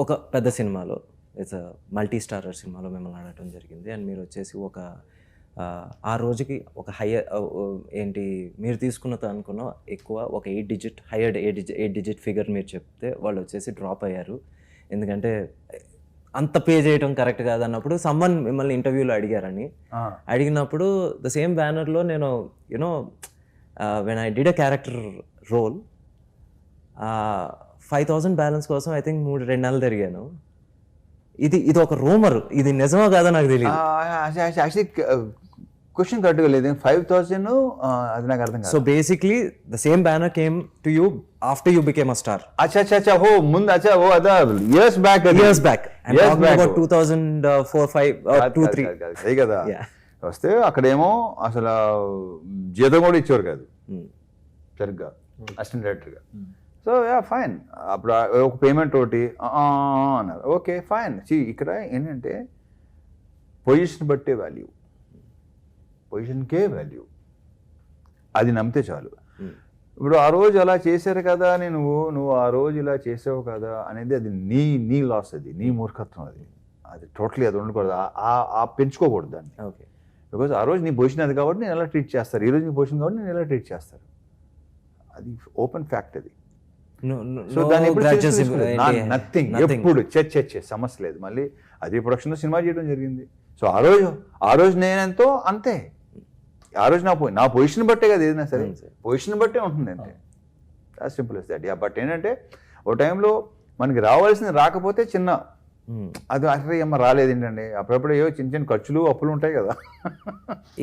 ఒక పెద్ద సినిమాలో ఇట్స్ మల్టీ స్టారర్ సినిమాలో మిమ్మల్ని ఆడటం జరిగింది. అండ్ మీరు వచ్చేసి ఒక ఆ, రోజుకి ఒక హయ్యర్ ఏంటి మీరు తీసుకున్న అనుకున్న ఎక్కువ ఒక eight digit higher eight digit eight digit figure మీరు చెప్తే వాళ్ళు వచ్చేసి డ్రాప్ అయ్యారు. ఎందుకంటే అంత పే చేయడం కరెక్ట్ కాదన్నప్పుడు సమ్మన్ మిమ్మల్ని ఇంటర్వ్యూలో అడిగారని. అడిగినప్పుడు ద సేమ్ బ్యానర్లో నేను you know when I did a character role five thousand balance కోసం ఐ థింక్ మూడు రెండు నెలలు తిరిగాను. ఇది ఇది ఒక రూమర్. ఇది నిజమో కాదో నాకు తెలియదు యాక్చువల్లీ క్వశ్చన్ కరెక్ట్గా లేదు. ఫైవ్ థౌసండ్ అది నాకు అర్థం కాదు. So basically the same banner came to you after you became a star. అచ్చా అచ్చా అచ్చా ఓ ముందు అచ్చా ఓ అదా years back years back. Two thousand four five two three అదే కదా. వస్తే అక్కడేమో అసలు జీతం కూడా ఇచ్చేవారు కాదు. Hmm. సరిగ్గా. అసిస్టెంట్ డైరెక్టర్గా. సో యా ఫైన్ అప్పుడు ఒక పేమెంట్ ఒకటి అన్నారు. ఓకే ఫైన్ సి ఇక్కడ ఏంటంటే పొజిషన్ బట్టే వాల్యూ పొజిషన్కే వాల్యూ అది నమ్మితే చాలు. Hmm. ఇప్పుడు ఆ రోజు అలా చేశారు కదా అని నువ్వు నువ్వు ఆ రోజు ఇలా చేసావు కదా అనేది అది నీ నీ లాస్ అది నీ మూర్ఖత్వం అది. అది టోటలీ అది ఉండకూడదు. ఆ- పెంచుకోకూడదు దాన్ని. ఓకే బికాజ్ ఆ రోజు నీ పొజిషన్ అది కాబట్టి నేను ఎలా ట్రీట్ చేస్తారు? ఈ రోజు నీ పొజిషన్ కాబట్టి నేను ఎలా ట్రీట్ చేస్తారు? అది ఓపెన్ ఫ్యాక్ట్ అది. సో దాన్ని నథింగ్ ఎప్పుడు? చెక్ సమస్య లేదు. మళ్ళీ అదే ప్రొడక్షన్లో సినిమా చేయడం జరిగింది. సో ఆ రోజు ఆ రోజు నేనెంతో అంతే. ఆ రోజు నా నా పొజిషన్ బట్టే కదా ఏదైనా సరే. పొజిషన్ బట్టే ఉంటుంది అంతే. Simple is that yeah but ఏంటంటే ఓ టైంలో మనకి రావాల్సింది రాకపోతే చిన్న అది అసలు ఏమో రాలేదు ఏంటండి అప్పుడప్పుడు ఏవో చిన్న చిన్న ఖర్చులు అప్పులు ఉంటాయి కదా.